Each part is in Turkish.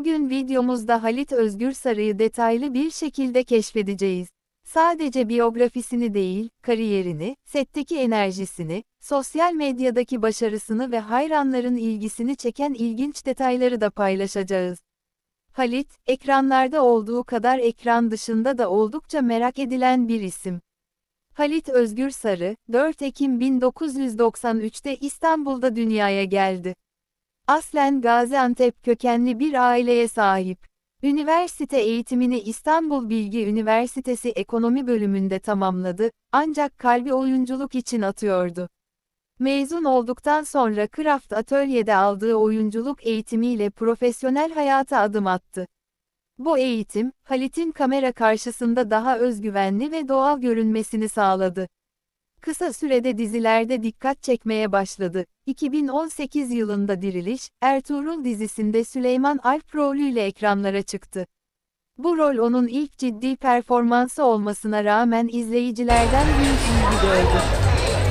Bugün videomuzda Halit Özgür Sarı'yı detaylı bir şekilde keşfedeceğiz. Sadece biyografisini değil, kariyerini, setteki enerjisini, sosyal medyadaki başarısını ve hayranların ilgisini çeken ilginç detayları da paylaşacağız. Halit, ekranlarda olduğu kadar ekran dışında da oldukça merak edilen bir isim. Halit Özgür Sarı, 4 Ekim 1993'te İstanbul'da dünyaya geldi. Aslen Gaziantep kökenli bir aileye sahip. Üniversite eğitimini İstanbul Bilgi Üniversitesi Ekonomi bölümünde tamamladı, ancak kalbi oyunculuk için atıyordu. Mezun olduktan sonra Kraft Atölye'de aldığı oyunculuk eğitimiyle profesyonel hayata adım attı. Bu eğitim, Halit'in kamera karşısında daha özgüvenli ve doğal görünmesini sağladı. Kısa sürede dizilerde dikkat çekmeye başladı. 2018 yılında Diriliş, Ertuğrul dizisinde Süleyman Alp rolüyle ekranlara çıktı. Bu rol onun ilk ciddi performansı olmasına rağmen izleyicilerden büyük ilgi gördü.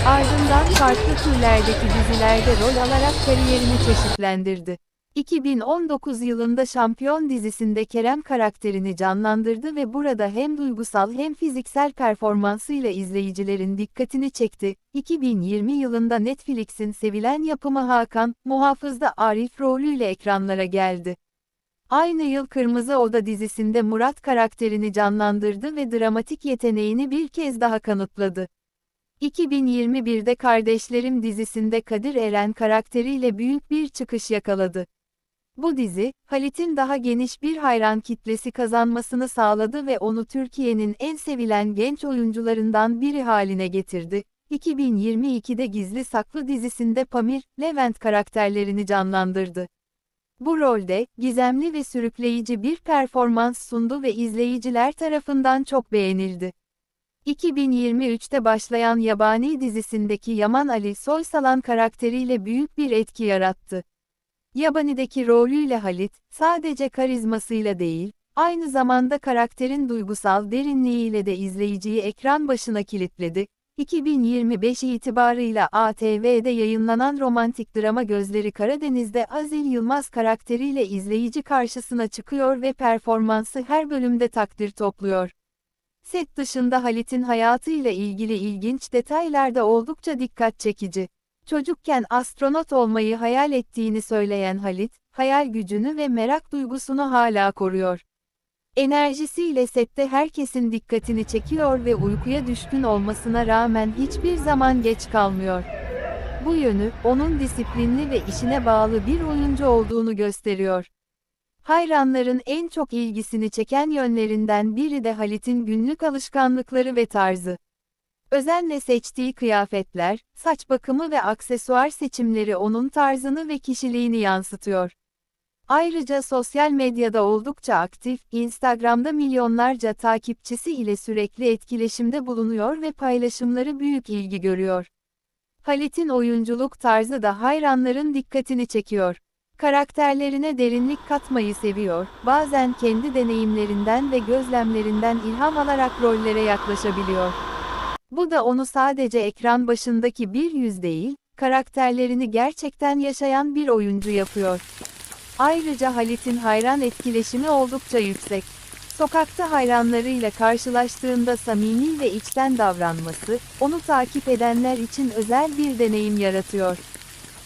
Ardından farklı türlerdeki dizilerde rol alarak kariyerini çeşitlendirdi. 2019 yılında Şampiyon dizisinde Kerem karakterini canlandırdı ve burada hem duygusal hem fiziksel performansıyla izleyicilerin dikkatini çekti. 2020 yılında Netflix'in sevilen yapımı Hakan, Muhafız'da Arif rolüyle ekranlara geldi. Aynı yıl Kırmızı Oda dizisinde Murat karakterini canlandırdı ve dramatik yeteneğini bir kez daha kanıtladı. 2021'de Kardeşlerim dizisinde Kadir Eren karakteriyle büyük bir çıkış yakaladı. Bu dizi, Halit'in daha geniş bir hayran kitlesi kazanmasını sağladı ve onu Türkiye'nin en sevilen genç oyuncularından biri haline getirdi. 2022'de Gizli Saklı dizisinde Pamir, Levent karakterlerini canlandırdı. Bu rolde, gizemli ve sürükleyici bir performans sundu ve izleyiciler tarafından çok beğenildi. 2023'te başlayan Yabani dizisindeki Yaman Ali Soysalan karakteriyle büyük bir etki yarattı. Yabani'deki rolüyle Halit, sadece karizmasıyla değil, aynı zamanda karakterin duygusal derinliğiyle de izleyiciyi ekran başına kilitledi. 2025 itibarıyla ATV'de yayınlanan romantik drama Gözleri Karadeniz'de Azil Yılmaz karakteriyle izleyici karşısına çıkıyor ve performansı her bölümde takdir topluyor. Set dışında Halit'in hayatıyla ilgili ilginç detaylar da oldukça dikkat çekici. Çocukken astronot olmayı hayal ettiğini söyleyen Halit, hayal gücünü ve merak duygusunu hala koruyor. Enerjisiyle sette herkesin dikkatini çekiyor ve uykuya düşkün olmasına rağmen hiçbir zaman geç kalmıyor. Bu yönü, onun disiplinli ve işine bağlı bir oyuncu olduğunu gösteriyor. Hayranların en çok ilgisini çeken yönlerinden biri de Halit'in günlük alışkanlıkları ve tarzı. Özenle seçtiği kıyafetler, saç bakımı ve aksesuar seçimleri onun tarzını ve kişiliğini yansıtıyor. Ayrıca sosyal medyada oldukça aktif, Instagram'da milyonlarca takipçisi ile sürekli etkileşimde bulunuyor ve paylaşımları büyük ilgi görüyor. Halit'in oyunculuk tarzı da hayranların dikkatini çekiyor. Karakterlerine derinlik katmayı seviyor, bazen kendi deneyimlerinden ve gözlemlerinden ilham alarak rollere yaklaşabiliyor. Bu da onu sadece ekran başındaki bir yüz değil, karakterlerini gerçekten yaşayan bir oyuncu yapıyor. Ayrıca Halit'in hayran etkileşimi oldukça yüksek. Sokakta hayranlarıyla karşılaştığında samimi ve içten davranması, onu takip edenler için özel bir deneyim yaratıyor.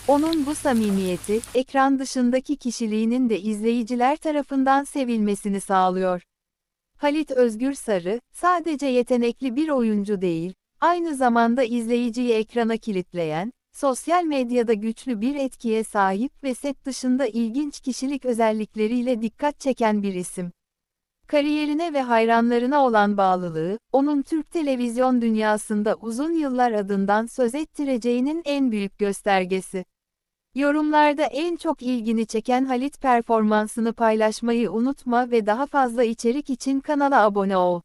Onun bu samimiyeti, ekran dışındaki kişiliğinin de izleyiciler tarafından sevilmesini sağlıyor. Halit Özgür Sarı, sadece yetenekli bir oyuncu değil, aynı zamanda izleyiciyi ekrana kilitleyen, sosyal medyada güçlü bir etkiye sahip ve set dışında ilginç kişilik özellikleriyle dikkat çeken bir isim. Kariyerine ve hayranlarına olan bağlılığı, onun Türk televizyon dünyasında uzun yıllar adından söz ettireceğinin en büyük göstergesi. Yorumlarda en çok ilgini çeken Halit performansını paylaşmayı unutma ve daha fazla içerik için kanala abone ol.